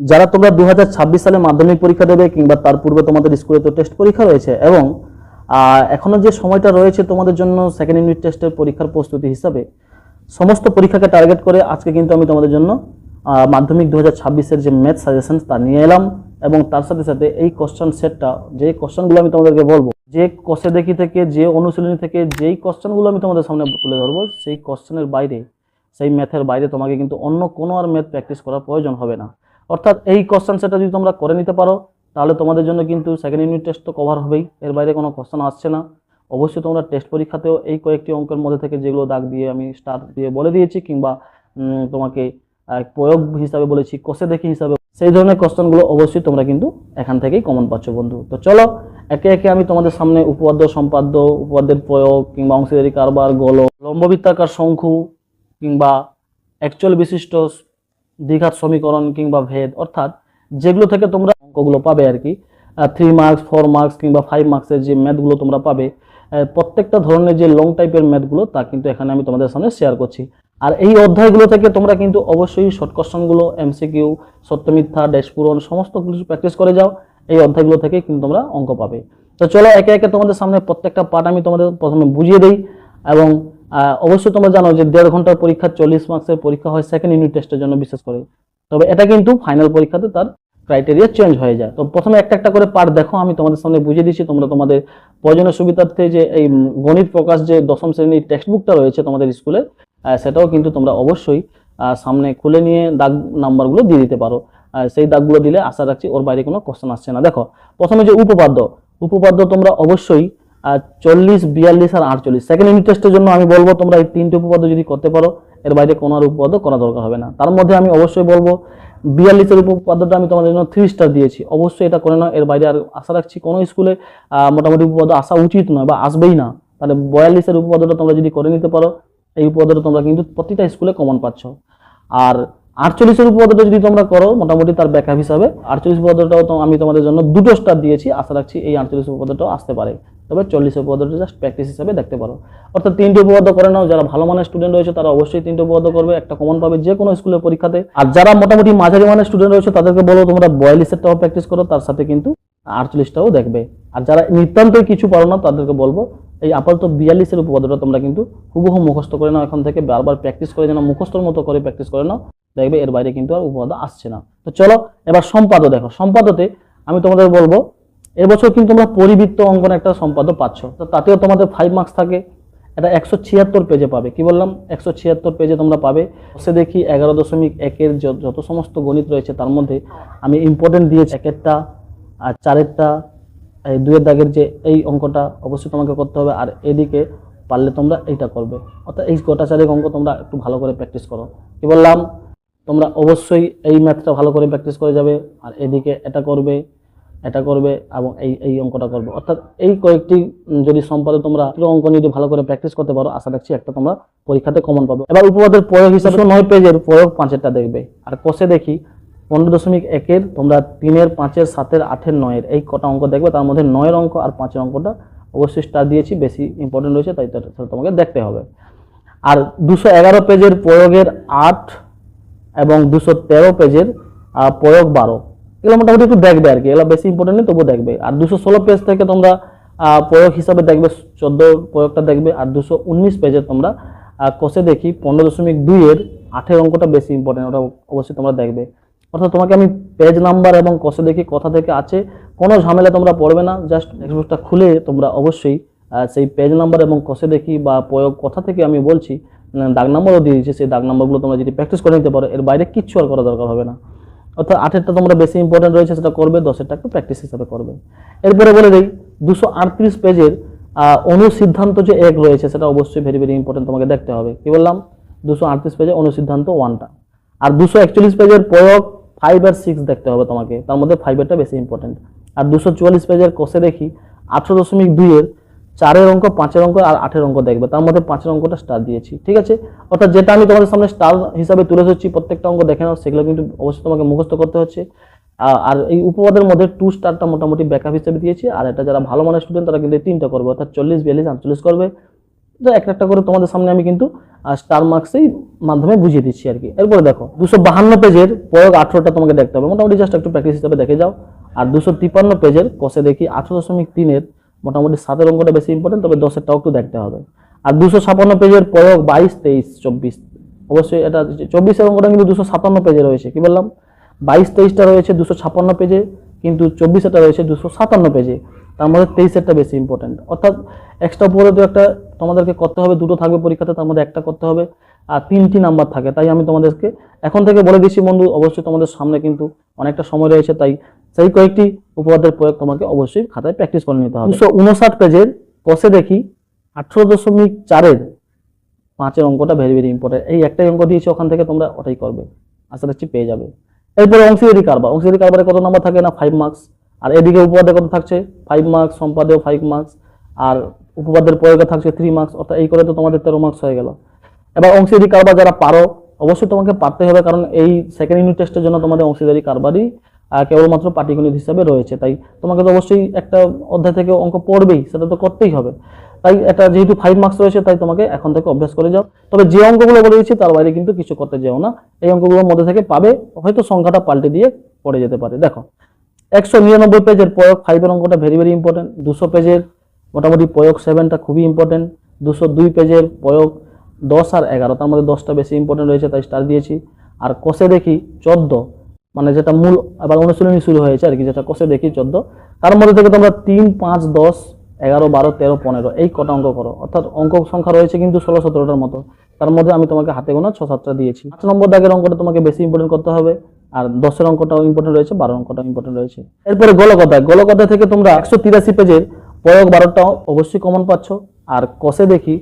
যারা তোমরা দু হাজার ছাব্বিশ সালে মাধ্যমিক পরীক্ষা দেবে কিংবা তার পূর্বে তোমাদের স্কুলে তো টেস্ট পরীক্ষা রয়েছে এবং আহ, এখনও যে সময়টা রয়েছে তোমাদের জন্য সেকেন্ড ইউনিট টেস্টের পরীক্ষার প্রস্তুতি হিসাবে সমস্ত পরীক্ষাকে টার্গেট করে আজকে কিন্তু আমি তোমাদের জন্য মাধ্যমিক দু হাজার যে ম্যাথ সাজেশন তা নিয়ে এলাম এবং তার সাথে সাথে এই কোশ্চেন সেটটা যে কোশ্চেনগুলো আমি তোমাদেরকে বলব যে কষে দেখি থেকে যে অনুশীলনী থেকে যেই কোশ্চেনগুলো আমি তোমাদের সামনে তুলে ধরবো সেই কোশ্চেনের বাইরে সেই ম্যাথের বাইরে তোমাকে কিন্তু অন্য কোনো আর ম্যাথ প্র্যাকটিস করার প্রয়োজন হবে না। অর্থাৎ এই কোশ্চেন সেটা যদি তোমরা করে নিতে পারো, তাহলে তোমাদের জন্য কিন্তু সেকেন্ড ইউনিট টেস্ট তো কভার হবেই। এর বাইরে কোনো কোশ্চেন আসছে না। অবশ্যই তোমরা টেস্ট পরীক্ষাতেও এই কয়েকটি অঙ্কের মধ্যে থেকে যেগুলো দাগ দিয়ে আমি স্টার দিয়ে বলে দিয়েছি কিংবা তোমাকে প্রয়োগ হিসাবে বলেছি কষে দেখি হিসাবে, সেই ধরনের কোশ্চেনগুলো অবশ্যই তোমরা কিন্তু এখান থেকেই কমন পাচ্ছ, বন্ধু। তো চলো, একে একে আমি তোমাদের সামনে উপপাদ্য, সম্পাদ্য, উপপাদ্যের প্রয়োগ কিংবা অংশীদারি কারবার গোল লম্ববৃত্তাকার শঙ্কু কিংবা অ্যাকচুয়াল বিশিষ্ট দ্বিঘাত সমীকরণ কিংবা ভেদ, অর্থাৎ যেগুলো থেকে তোমরা অঙ্কগুলো পাবে আর কি থ্রি মার্কস ফোর মার্কস কিংবা ফাইভ মার্কসের যে ম্যাথগুলো তোমরা পাবে প্রত্যেকটা ধরনের যে লং টাইপের ম্যাথগুলো তা কিন্তু এখানে আমি তোমাদের সামনে শেয়ার করছি। আর এই অধ্যায়গুলো থেকে তোমরা কিন্তু অবশ্যই শর্ট কোশ্চেনগুলো এমসিকিউ সত্য মিথ্যা ড্যাশ পূরণ, সমস্ত কিছু প্র্যাকটিস করে যাও, এই অধ্যায়গুলো থেকে কিন্তু তোমরা অঙ্ক পাবে। তো চলো একে একে তোমাদের সামনে প্রত্যেকটা পার্ট আমি তোমাদের প্রথমে বুঝিয়ে দিই এবং অবশ্যই তোমরা জানো যে দেড় ঘণ্টার পরীক্ষা, চল্লিশ মার্কসের পরীক্ষা হয় সেকেন্ড ইউনিট টেস্টের জন্য বিশেষ করে। তবে এটা কিন্তু ফাইনাল পরীক্ষাতে তার ক্রাইটেরিয়া চেঞ্জ হয়ে যায়। তো প্রথমে একটা একটা করে পার্ট দেখো, আমি তোমাদের সামনে বুঝিয়ে দিচ্ছি, তোমরা তোমাদের প্রয়োজনীয় সুবিধার্থে যে এই গণিত প্রকাশ যে দশম শ্রেণির টেক্সট বুকটা রয়েছে তোমাদের স্কুলে সেটাও কিন্তু তোমরা অবশ্যই সামনে খুলে নিয়ে দাগ নাম্বারগুলো দিয়ে দিতে পারো। সেই দাগগুলো দিলে আশা রাখছি ওর বাইরে কোনো কোশ্চেন আসছে না। দেখো, প্রথমে যে উপপাদ্য উপপাদ্য তোমরা অবশ্যই চল্লিশ, বিয়াল্লিশ আর আটচল্লিশ। সেকেন্ড ইউনিট টেস্টের জন্য আমি বলব, তোমরা এই তিনটে উপপাদ্য যদি করতে পারো, এর বাইরে কোনো আর উপপাদ্য করা দরকার হবে না। তার মধ্যে আমি অবশ্যই বলব, বিয়াল্লিশের উপপাদ্যটা আমি তোমাদের জন্য থ্রি স্টার দিয়েছি। অবশ্যই এটা করে নাও। এর বাইরে আর আশা রাখছি কোনো স্কুলে মোটামুটি উপপাদ্য আসা উচিত নয় বা আসবেই না। তাহলে বয়াল্লিশের উপপাদ্যটা তোমরা যদি করে নিতে পারো, এই উপপাদ্যটা তোমরা কিন্তু প্রতিটা স্কুলে কমন পাচ্ছ। আর আটচল্লিশের উপপাদ্যটা যদি তোমরা করো, মোটামুটি তার ব্যাকআপ হিসাবে, আটচল্লিশ উপপাদ্যটাও আমি তোমাদের জন্য দুটো স্টার দিয়েছি। আশা রাখছি এই আটচল্লিশ উপপাদ্যটাও আসতে পারে। তবে চল্লিশ উপপাদ্যটা জাস্ট প্র্যাকটিস হিসাবে দেখতে পারো। অর্থাৎ তিনটে উপপাদ্য করে নাও, যারা ভালো মানের স্টুডেন্ট রয়েছে তারা অবশ্যই তিনটে উপপাদ্য করবে। একটা কমন পাবে যে কোনো স্কুলের পরীক্ষাতে। আর যারা মোটামুটি মাঝারি মানের স্টুডেন্ট রয়েছে, তাদেরকে বলো তোমরা বয়াল্লিশেরটাও প্র্যাকটিস করো, তার সাথে কিন্তু আটচল্লিশটাও দেখবে। আর যারা নিতান্তই কিছু পারো না, তাদেরকে বলব, এই আপাতত বিয়াল্লিশের উপপাদ্যটা তোমরা কিন্তু হুবহু মুখস্থ করে নাও। এখন থেকে বারবার প্র্যাকটিস করে যেন মুখস্থর মতো করে প্র্যাকটিস করে নাও, দেখবে এর বাইরে কিন্তু আর উপপাদ্য আসছে না। তো চলো, এবার সম্পাদ্য দেখো। সম্পাদ্যতে আমি তোমাদের বলব এবছর কিন্তু তোমরা পরিবৃত্ত অঙ্কন একটা সম্পাদক পাচ্ছ। তো তাতেও তোমাদের ফাইভ মার্কস থাকে। এটা একশো ছিয়াত্তর পেজে পাবে। কি বললাম? একশো ছিয়াত্তর পেজে তোমরা পাবে। সে দেখি এগারো দশমিক একের যত সমস্ত গণিত রয়েছে তার মধ্যে আমি ইম্পর্টেন্ট দিয়েছি একেরটা আর চারেরটা, এই দুয়ের দাগের যে এই অঙ্কটা অবশ্যই তোমাকে করতে হবে। আর এদিকে পারলে তোমরা এইটা করবে। অর্থাৎ এই গোটা চারেক অঙ্ক তোমরা একটু ভালো করে প্র্যাকটিস করো। কি বললাম? তোমরা অবশ্যই এই ম্যাথটা ভালো করে প্র্যাকটিস করে যাবে। আর এদিকে এটা করবে। এটা করবে এবং এই এই অঙ্কটা করবে। অর্থাৎ এই কয়েকটি যদি সম্পাদে তোমরা অঙ্ক যদি ভালো করে প্র্যাকটিস করতে পারো আশা রাখছি একটা তোমরা পরীক্ষাতে কমন পাবে। এবার উপপাদ্যের প্রয়োগ হিসাবে নয় পেজের প্রয়োগ পাঁচেরটা দেখবে। আর কষে দেখি পনেরো দশমিক একের তোমরা তিনের পাঁচের সাতের আটের নয়ের এই কটা অঙ্ক দেখবে। তার মধ্যে নয়ের অঙ্ক আর পাঁচের অঙ্কটা অবশ্যই স্টার দিয়েছি বেশি ইম্পর্টেন্ট রয়েছে তাই তোমাকে দেখতে হবে। আর দুশো এগারো পেজের প্রয়োগের আট এবং দুশো তেরো পেজের প্রয়োগ বারো। এগুলো মোটামুটি একটু দেখবে আর কি, এগুলো বেশি ইম্পর্টেন্ট নেই, তবুও দেখবে। আর দুশো ষোলো পেজ থেকে তোমরা প্রয়োগ হিসাবে দেখবে, চোদ্দ প্রয়োগটা দেখবে, আর দুশো উনিশ পেজে তোমরা কষে দেখি পনেরো দশমিক দুইয়ের আঠের অঙ্কটা বেশি ইম্পর্টেন্ট ওটা অবশ্যই তোমরা দেখবে। অর্থাৎ তোমাকে আমি পেজ নাম্বার এবং কষে দেখি কথা থেকে আছে, কোনো ঝামেলা তোমরা পড়বে না জাস্ট টেক্সটবুকটা খুলে তোমরা অবশ্যই সেই পেজ নাম্বার এবং কষে দেখি বা প্রয়োগ কথা থেকে আমি বলছি দাগ নাম্বারও দিয়ে দিচ্ছি সেই দাগ নাম্বারগুলো তোমরা যদি প্র্যাকটিস করে নিতে পারো, এর বাইরে কিচ্ছু আর করা দরকার হবে না। অর্থাৎ আঠেরটা তোমরা বেশি ইম্পর্টেন্ট রয়েছে সেটা করবে দশেরটা একটু প্র্যাকটিস হিসাবে করবে। এরপরে বলে দিই, দুশো আটত্রিশ পেজের অনুসিদ্ধান্ত যে এক রয়েছে সেটা অবশ্যই ভেরি ভেরি ইম্পর্টেন্ট তোমাকে দেখতে হবে। কি বললাম? দুশো আটত্রিশ পেজে অনুসিদ্ধান্ত ওয়ানটা আর দুশো একচল্লিশ পেজের প্রয়োগ ফাইভ আর সিক্স দেখতে হবে তোমাকে, তার মধ্যে ফাইভেরটা বেশি ইম্পর্টেন্ট আর দুশো চুয়াল্লিশ পেজের কষে দেখি, আঠারো দশমিক দুইয়ের চারের অঙ্ক, পাঁচের অঙ্ক আর আটের অঙ্ক দেখবে। তার মধ্যে পাঁচের অঙ্কটা স্টার দিয়েছি, ঠিক আছে? অর্থাৎ যেটা আমি তোমাদের সামনে স্টার হিসাবে তুলে ধরছি, প্রত্যেকটা অঙ্ক দেখে নাও, সেগুলো কিন্তু অবশ্যই তোমাকে মুখস্থ করতে হচ্ছে। আর এই উপপাদের মধ্যে টু স্টারটা মোটামুটি ব্যাকআপ হিসেবে দিয়েছি, আর এটা যারা ভালো মানের স্টুডেন্ট তারা কিন্তু তিনটা করবে, অর্থাৎ চল্লিশ, বিয়াল্লিশ, আটচল্লিশ করবে। তো একটা একটা করে তোমাদের সামনে আমি কিন্তু স্টার মার্কসেই মাধ্যমে বুঝিয়ে দিচ্ছি আর কি। এরপরে দেখো, দুশো বাহান্ন পেজের প্রয়োগ আঠেরোটা তোমাকে দেখতে হবে। মোটামুটি জাস্ট একটু প্র্যাকটিস হিসাবে দেখে যাও। আর দুশো তিপ্পান্ন পেজের কষে দেখি আঠেরো দশমিক তিনের মোটামুটি সাতের অঙ্কটা বেশি ইম্পর্টেন্ট তবে দশেরটাও একটু দেখতে হবে। আর দুশো ছাপান্ন পেজের প্রয়োগ বাইশ, তেইশ, চব্বিশ, অবশ্যই এটা চব্বিশের অঙ্কটা কিন্তু দুশো সাতান্ন পেজে রয়েছে, কি বললাম? বাইশ, তেইশটা রয়েছে দুশো ছাপান্ন পেজে, কিন্তু চব্বিশেরটা রয়েছে দুশো সাতান্ন পেজে, তার মধ্যে তেইশেরটা বেশি ইম্পর্টেন্ট অর্থাৎ এক্সট্রা উপরে তো একটা তোমাদেরকে করতে হবে, দুটো থাকবে পরীক্ষাতে, তার মধ্যে একটা করতে হবে, আর তিনটি নাম্বার থাকে, তাই আমি তোমাদেরকে এখন থেকে বলে দিচ্ছি বন্ধু, অবশ্যই তোমাদের সামনে কিন্তু অনেকটা সময় রয়েছে, তাই সেই কয়েকটি উপপাদ্যের প্রয়োগ তোমাকে অবশ্যই খাতায় প্র্যাকটিস করে নিতে হবে। দুশো উনষাট পেজের কষে দেখি আঠেরো দশমিক চারের পাঁচের অঙ্কটা ভেরি ভেরি ইম্পর্টেন্ট এই একটাই অঙ্ক দিয়েছে, ওখান থেকে তোমরা ওটাই করবে। আশা রাখছি পেয়ে যাবে। এরপরে অংশীদারি কারবার। অংশীদারি কারবারে কত নাম্বার থাকে না? ফাইভ মার্কস আর এদিকে উপপাদ্যে কত থাকছে? ফাইভ মার্কস সম্পাদেও ফাইভ মার্কস আর উপপাদ্যের প্রয়োগে থাকছে থ্রি মার্কস অর্থাৎ এই করে তো তোমাদের তেরো মার্কস হয়ে গেল। এবার অংশীদারি কারবার যারা পারো, অবশ্যই তোমাকে পারতে হবে, কারণ এই সেকেন্ড ইউনিট টেস্টের জন্য তোমাদের অংশীদারি কারবারই কেবলমাত্র পাটিগণিত হিসাবে রয়েছে। তাই তোমাকে তো অবশ্যই একটা অধ্যায় থেকে অঙ্ক পড়বেই, সেটা তো করতেই হবে। তাই এটা যেহেতু ফাইভ মার্কস রয়েছে, তাই তোমাকে এখন থেকে অভ্যাস করে যাও। তবে যে অঙ্কগুলো বলে তার বাইরে কিন্তু কিছু করতে যাও না। এই অঙ্কগুলোর মধ্যে থেকে পাবে, হয়তো সংখ্যাটা পাল্টে দিয়ে পড়ে যেতে পারে। দেখো, একশো নিরানব্বই পেজের প্রয়োগ ফাইভের অঙ্কটা ভেরি ভেরি ইম্পর্টেন্ট দুশো পেজের মোটামুটি প্রয়োগ সেভেনটা খুবই ইম্পর্টেন্ট দুশো দুই পেজের প্রয়োগ, দশ আর এগারো, তার মধ্যে দশটা বেশি ইম্পর্টেন্ট রয়েছে, তাই স্টার দিয়েছি। আর কষে দেখি চোদ্দ মানে যেটা মূল আবার অনুশীলনী শুরু হয়েছে আর কি, যেটা কষে দেখি চোদ্দ। তার মধ্যে থেকে তোমরা তিন, পাঁচ, দশ, এগারো, বারো, তেরো, পনেরো, এই কটা অঙ্ক করো। অর্থাৎ অঙ্ক সংখ্যা রয়েছে কিন্তু ষোলো, সতেরোটার মতো। তার মধ্যে আমি তোমাকে হাতে গোনা ছ, সাতটা দিয়েছি। পাঁচ নম্বর দাগের অঙ্কটা তোমাকে বেশি ইম্পর্টেন্ট করতে হবে, আর দশের অঙ্কটাও ইম্পর্টেন্ট রয়েছে বারো অঙ্কটাও ইম্পর্টেন্ট রয়েছে। এরপরে গোলকতায় গোলকতায় থেকে তোমরা একশো তিরাশি পেজের প্রয়োগ বারোটাও অবশ্যই কমন পাচ্ছ। আর কষে দেখি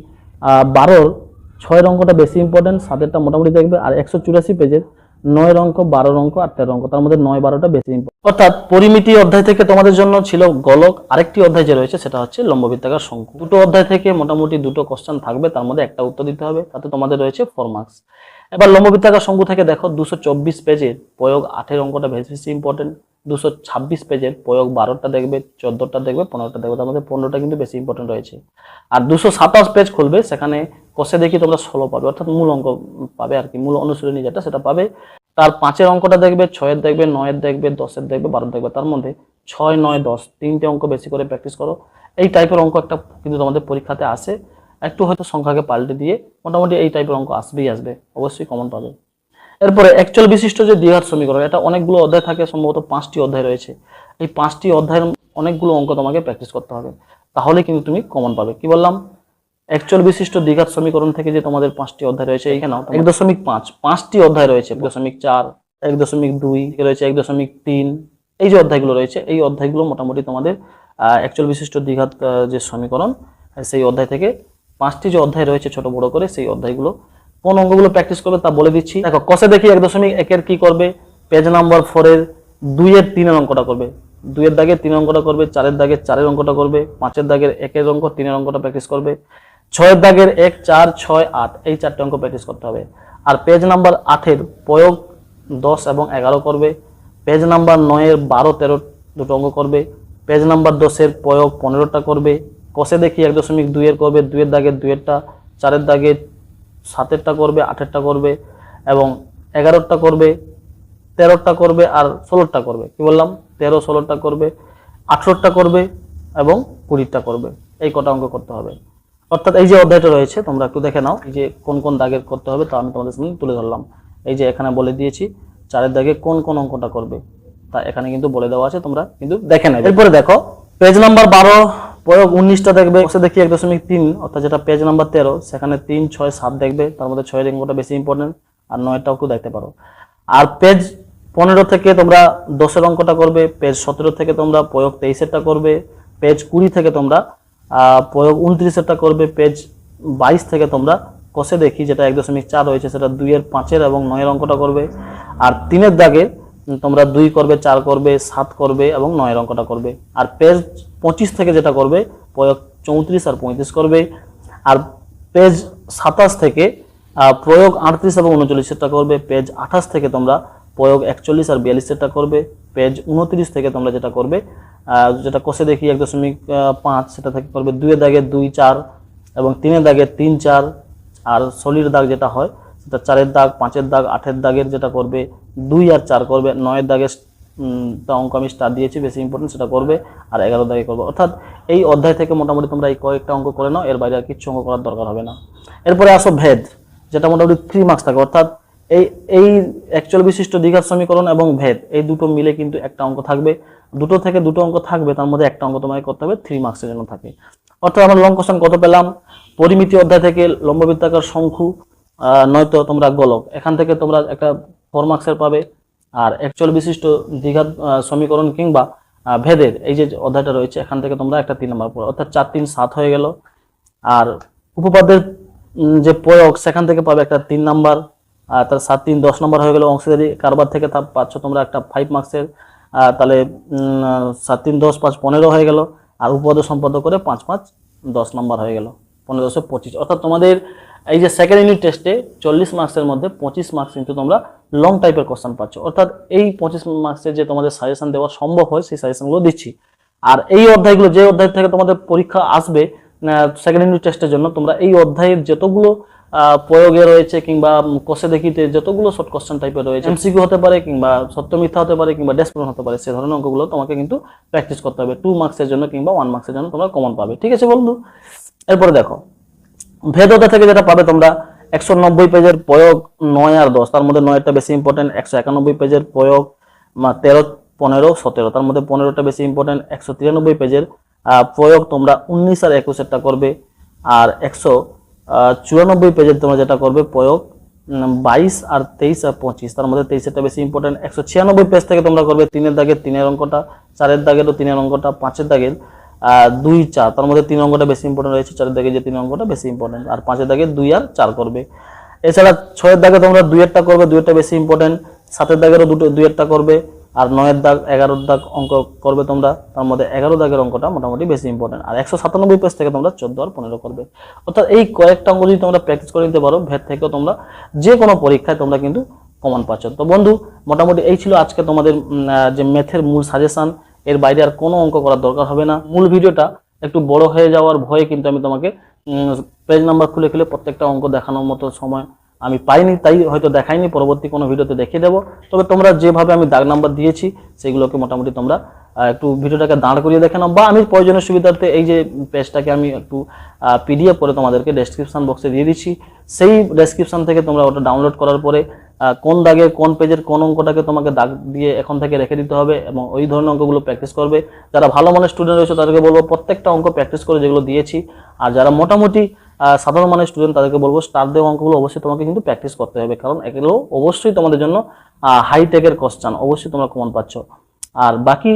বারোর ছয়ের অঙ্কটা বেশি ইম্পর্টেন্ট সাতেরটা মোটামুটি দেখবে, আর একশো চুরাশি পেজের নয়ের অঙ্ক বারো অঙ্ক আর তেরো অঙ্ক তার মধ্যে নয়, বারোটা বেশি অর্থাৎ পরিমিতি অধ্যায় থেকে তোমাদের জন্য ছিল গলক। আরেকটি অধ্যায় যে রয়েছে সেটা হচ্ছে লম্ববৃত্তাকার শঙ্কু। দুটো অধ্যায় থেকে মোটামুটি দুটো কোশ্চেন থাকবে, তার মধ্যে একটা উত্তর দিতে হবে, তাতে তোমাদের রয়েছে ফোর মার্কস এবার লম্ববৃত্তাকার শঙ্কু থেকে দেখো, দুশো চব্বিশ পেজের প্রয়োগ আঠের অঙ্কটা বেশি বেশি ইম্পর্টেন্ট দুশো ছাব্বিশ পেজের প্রয়োগ বারোটা দেখবে, চোদ্দোটা দেখবে, পনেরোটা দেখবে, তার মধ্যে পনেরোটা কিন্তু বেশি ইম্পর্টেন্ট রয়েছে। আর দুশো সাতাশ পেজ খুলবে, সেখানে কষে দেখি তোমরা ষোলো পাবে, অর্থাৎ মূল অঙ্ক পাবে আর কি, মূল অনুশীলনী যেটা সেটা পাবে। তার পাঁচের অঙ্কটা দেখবে, ছয়ের দেখবে, নয়ের দেখবে, দশের দেখবে, বারোর দেখবে, তার মধ্যে ছয়, নয়, দশ, তিনটে অঙ্ক বেশি করে প্র্যাকটিস করো। এই টাইপের অঙ্ক একটা কিন্তু তোমাদের পরীক্ষাতে আসে। একটু হয়তো সংখ্যাকে পাল্টে দিয়ে মোটামুটি এই টাইপের অঙ্ক আসবেই আসবে, অবশ্যই কমন পাবে। এরপরে অ্যাকচুয়াল বিশিষ্ট যে দ্বিঘাত সমীকরণ, এটা অনেকগুলো অধ্যায় থাকে, সম্ভবত পাঁচটি অধ্যায় রয়েছে। এই পাঁচটি অধ্যায়ের অনেকগুলো অঙ্ক তোমাকে প্র্যাকটিস করতে হবে। তাহলে কিন্তু তুমি কমন পাবে। কি বললাম? অ্যাকচুয়াল বিশিষ্ট দ্বিঘাত সমীকরণ থেকে যে তোমাদের পাঁচটি অধ্যায় রয়েছে এইখানে এক দশমিক পাঁচ। পাঁচটি অধ্যায় রয়েছে, এক দশমিক চার, এক দশমিক দুই রয়েছে, এক দশমিক তিন। এই যে অধ্যায়গুলো রয়েছে, এই অধ্যায়গুলো মোটামুটি তোমাদের অ্যাকচুয়াল বিশিষ্ট দ্বিঘাত যে সমীকরণ, সেই অধ্যায় থেকে পাঁচটি যে অধ্যায় রয়েছে ছোট বড় করে, সেই অধ্যায়গুলো কোন অঙ্কগুলো প্র্যাকটিস করবে, তা বলে দিচ্ছি। দেখো কষে দেখি এক দশমিক একের কি করবে? পেজ নাম্বার ফোরের দুইয়ের তিনের অঙ্কটা করবে। দুইয়ের দাগে তিন অঙ্কটা করবে, চারের দাগে চারের অঙ্কটা করবে, পাঁচের দাগের একের অঙ্ক, তিনের অঙ্কটা প্র্যাকটিস করবে। ছয়ের দাগের এক, চার, ছয়, আট, এই চারটে অঙ্ক প্র্যাকটিস করতে হবে। আর পেজ নাম্বার আটের প্রয়োগ দশ এবং এগারো করবে। পেজ নাম্বার নয়ের বারো, তেরো দুটো অঙ্ক করবে। পেজ নাম্বার দশের প্রয়োগ পনেরোটা করবে। কষে দেখি এক দশমিক দুইয়ের করবে, দুইয়ের দাগের দুইয়েরটা, চারের দাগে সাতেরটা করবে, আঠেরটা করবে এবং এগারোটা করবে, তেরোটা করবে আর ষোলোটা করবে। কি বললাম? তেরো, ষোলোটা করবে, আঠেরোটা করবে এবং কুড়িটা করবে। এই কটা অঙ্ক করতে হবে। অর্থাৎ এই যে অধ্যায়টা রয়েছে, তোমরা একটু দেখে নাও এই যে কোন কোন দাগের করতে হবে, তা আমি তোমাদের সামনে তুলে ধরলাম। এই যে এখানে বলে দিয়েছি, চারের দাগে কোন কোন অঙ্কটা করবে। তা এখানে কিন্তু বলে দেওয়া আছে, তোমরা কিন্তু দেখে নেবে। এরপরে দেখো পেজ নাম্বার বারো প্রয়োগ উনিশটা দেখবে দেখি এক দশমিক তিন, অর্থাৎ যেটা পেজ নাম্বার তেরো, সেখানে তিন, ছয়, সাত দেখবে, তার মধ্যে ছয় অঙ্কটা বেশি ইম্পর্টেন্ট আর নয়টাও একটু দেখতে পারো। আর পেজ পনেরো থেকে তোমরা দশের অঙ্কটা করবে পেজ সতেরো থেকে তোমরা প্রয়োগ তেইশেরটা করবে পেজ কুড়ি থেকে তোমরা প্রয়োগ উনত্রিশেরটা করবে পেজ বাইশ থেকে তোমরা কষে দেখি যেটা এক দশমিক চার রয়েছে সেটা দুইয়ের, পাঁচের এবং নয়ের অঙ্কটা করবে। আর তিনের দাগে তোমরা দুই করবে, চার করবে, সাত করবে এবং নয়ের অঙ্কটা করবে। আর পেজ পঁচিশ থেকে যেটা করবে প্রয়োগ চৌত্রিশ আর পঁয়ত্রিশ করবে। আর পেজ সাতাশ থেকে প্রয়োগ আটত্রিশ এবং উনচল্লিশেরটা করবে। পেজ আঠাশ থেকে তোমরা প্রয়োগ একচল্লিশ আর বিয়াল্লিশেরটা করবে। পেজ উনত্রিশ থেকে তোমরা যেটা করবে যেটা কষে দেখি এক দশমিক পাঁচ সেটা থেকে করবে দুইয়ের দাগে দুই চার এবং তিনের দাগে তিন চার। আর সলিড দাগ যেটা হয় সেটা চারের দাগ পাঁচের দাগ আটের দাগের যেটা করবে দুই আর চার করবে নয়ের উম, তা অঙ্ক আমি স্টার দিয়েছি, বেশি ইম্পর্টেন্ট সেটা করবে আর এগারো দাগে করবে। অর্থাৎ এই অধ্যায় থেকে মোটামুটি তোমরা এই কয়েকটা অঙ্ক করে নাও, এর বাইরে আর কিচ্ছু অঙ্ক করার দরকার হবে না। এরপরে আসো ভেদ, যেটা মোটামুটি থ্রি মার্কস থাকে। অর্থাৎ এই এই অ্যাকচুয়াল বিশিষ্ট দ্বিঘাত সমীকরণ এবং ভেদ, এই দুটো মিলে কিন্তু একটা অঙ্ক থাকবে। দুটো থেকে দুটো অঙ্ক থাকবে, তার মধ্যে একটা অঙ্ক তোমাকে করতে হবে থ্রি মার্কসের জন্য থাকে। অর্থাৎ আমরা লং কোশ্চেন কত পেলাম? পরিমিতি অধ্যায় থেকে লম্ববৃত্তাকার শঙ্কু নয়তো তোমরা গোলক। এখান থেকে তোমরা একটা ফোর মার্কসের পাবে। আর অ্যাকচুয়াল বিশিষ্ট দ্বিঘাত সমীকরণ কিংবা ভেদের এই যে অধ্যায়টা রয়েছে, এখান থেকে তোমরা একটা তিন নম্বর পড়ো। অর্থাৎ চার, তিন, সাত হয়ে গেল। আর উপপাদ্যের যে প্রয়োগ, সেখান থেকে পাবে একটা তিন নাম্বার। আর তার সাত, তিন, দশ নম্বর হয়ে গেল অংশীদারি কারবার থেকে, তা পাচ্ছ তোমরা একটা ফাইভ মার্কসের তাহলে সাত, তিন, দশ, পাঁচ, পনেরো হয়ে গেল। আর উপপাদ্য সম্পাদ্য করে পাঁচ পাঁচ, দশ নম্বর হয়ে গেল। পনেরোশো পঁচিশ। অর্থাৎ তোমাদের এই যে সেকেন্ড ইউনিট টেস্টে চল্লিশ মার্কসের মধ্যে পঁচিশ মার্কস কিন্তু তোমরা লং টাইপের কোশ্চেন পাচ্ছ। অর্থাৎ এই পঁচিশ মার্কসের যে তোমাদের সাজেশন দেওয়া সম্ভব হয় সেই সাজেশনগুলো দিচ্ছি। আর এই অধ্যায়গুলো যে অধ্যায় থেকে তোমাদের পরীক্ষা আসবে সেকেন্ড ইউনিট টেস্টের জন্য তোমরা এই অধ্যায়ের যতগুলো আহ, প্রয়োগে রয়েছে কিংবা কোষে দেখিতে যতগুলো শর্ট কোশ্চেন টাইপের রয়েছে এমসিকিউ হতে পারে কিংবা সত্য মিথ্যা হতে পারে কিংবা ডেসপ্রন হতে পারে সে ধরনের অঙ্কগুলো তোমাকে কিন্তু প্র্যাকটিস করতে হবে। টু মার্কসের জন্য কিংবা ওয়ান মার্কসের জন্য তোমরা কমন পাবে। ঠিক আছে বন্ধু? এরপরে দেখো। ভেদতা থেকে যেটা পাবে তোমরা, একশো নব্বই পেজের প্রয়োগ নয় আর দশ, তার মধ্যে নয়টা বেশি ইম্পর্টেন্ট একশো একানব্বই পেজের প্রয়োগ তেরো, পনেরো, সতেরো, তার মধ্যে পনেরোটা বেশি ইম্পর্টেন্ট একশো তিরানব্বই পেজের প্রয়োগ তোমরা উনিশ আর একুশেরটা করবে, আর একশো চুরানব্বই পেজের তোমরা যেটা করবে প্রয়োগ বাইশ আর তেইশ আর পঁচিশ, তার মধ্যে তেইশেরটা বেশি ইম্পর্টেন্ট একশো ছিয়ানব্বই পেজ থেকে তোমরা করবে তিনের দাগের তিনের অঙ্কটা, চারের দাগেরও তিনের অঙ্কটা, পাঁচের দাগের দুই চার, তার মধ্যে তিন অঙ্কটা বেশি ইম্পর্টেন্ট রয়েছে, চারের দাগে যে তিন অঙ্কটা বেশি ইম্পর্টেন্ট আর পাঁচের দাগে দুই আর চার করবে। এছাড়া ছয়ের দাগে তোমরা দুইয়েরটা করবে দুইয়েরটা বেশি ইম্পর্টেন্ট সাতের দাগেরও দুটো দুইয়েরটা করবে, আর নয়ের দাগ, এগারোর দাগ অঙ্ক করবে তোমরা, তার মধ্যে এগারো দাগের অঙ্কটা মোটামুটি বেশি ইম্পর্টেন্ট আর একশো সাতানব্বই পেজ থেকে তোমরা চোদ্দ আর পনেরো করবে। অর্থাৎ এই কয়েকটা অঙ্ক যদি তোমরা প্র্যাকটিস করে নিতে পারো, ভেদ থেকেও তোমরা যে কোনো পরীক্ষায় তোমরা কিন্তু কমন পাচ্ছ। তো বন্ধু, মোটামুটি এই ছিল আজকে তোমাদের যে ম্যাথের মূল সাজেশন এর বাইরে আর কোনো অঙ্ক করার দরকার হবে না। মূল ভিডিওটা একটু বড় হয়ে যাওয়ার ভয়ে কিন্তু আমি তোমাকে পেজ নাম্বার খুলে খুলে প্রত্যেকটা অঙ্ক দেখানোর মতো সময় আমি পাইনি, তাই হয়তো দেখাইনি, পরবর্তী কোনো ভিডিওতে দেখিয়ে দেবো। তবে তোমরা যেভাবে আমি দাগ নাম্বার দিয়েছি, সেগুলোকে মোটামুটি তোমরা একটু ভিডিওটাকে দাঁড় করিয়ে দেখে নাও। বা আমি প্রয়োজনীয় সুবিধার্থে এই যে পেজটাকে আমি একটু পিডিএফ করে তোমাদেরকে ডেসক্রিপশন বক্সে দিয়ে দিচ্ছি। সেই ডেসক্রিপশন থেকে তোমরা ওটা ডাউনলোড করার পরে কোন দাগে, কোন পেজের কোন অঙ্কটাকে তোমাকে দাগ দিয়ে এখন থেকে রেখে দিতে হবে এবং ওই ধরনের অঙ্কগুলো প্র্যাকটিস করবে। যারা ভালো মানের স্টুডেন্ট রয়েছে, তাদেরকে বলব প্রত্যেকটা অঙ্ক প্র্যাকটিস করে যেগুলো দিয়েছি। আর যারা মোটামুটি সাধারণ মানের স্টুডেন্ট তাদেরকে বলব স্টার দেওয়া অঙ্কগুলো অবশ্যই তোমাকে কিন্তু প্র্যাকটিস করতে হবে। কারণ এগুলো অবশ্যই তোমাদের জন্য হাইটেকের কোশ্চান অবশ্যই তোমরা কমন পাচ্ছ। আর বাকি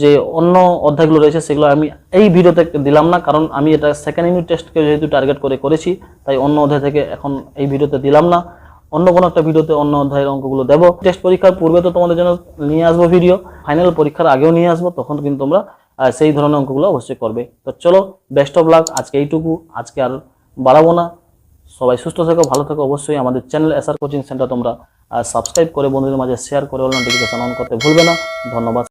যে অন্য অধ্যায়গুলো রয়েছে, সেগুলো আমি এই ভিডিওতে দিলাম না, কারণ আমি এটা সেকেন্ড ইউনিট টেস্টকে যেহেতু টার্গেট করে করেছি, তাই অন্য অধ্যায় থেকে এখন এই ভিডিওতে দিলাম না। অন্য কোনো একটা ভিডিওতে অন্য অধ্যায়ের অঙ্কগুলো দেবো। টেস্ট পরীক্ষার পূর্বে তো তোমাদের জন্য নিয়ে আসব ভিডিও ফাইনাল পরীক্ষার আগেও নিয়ে আসব, তখন কিন্তু তোমরা সেই ধরনের অঙ্কগুলো অবশ্যই করবে। তো চলো বেস্ট অফ লাক আজকে এইটুকু, আজকে আর বাড়াবো না। সবাই সুস্থ থেকো, ভালো থেকো, অবশ্যই আমাদের চ্যানেল এসআর কোচিং সেন্টার তোমরা সাবস্ক্রাইব করে বন্ধুদের মাঝে শেয়ার করে নোটিফিকেশন অন করতে ভুলবে না। ধন্যবাদ।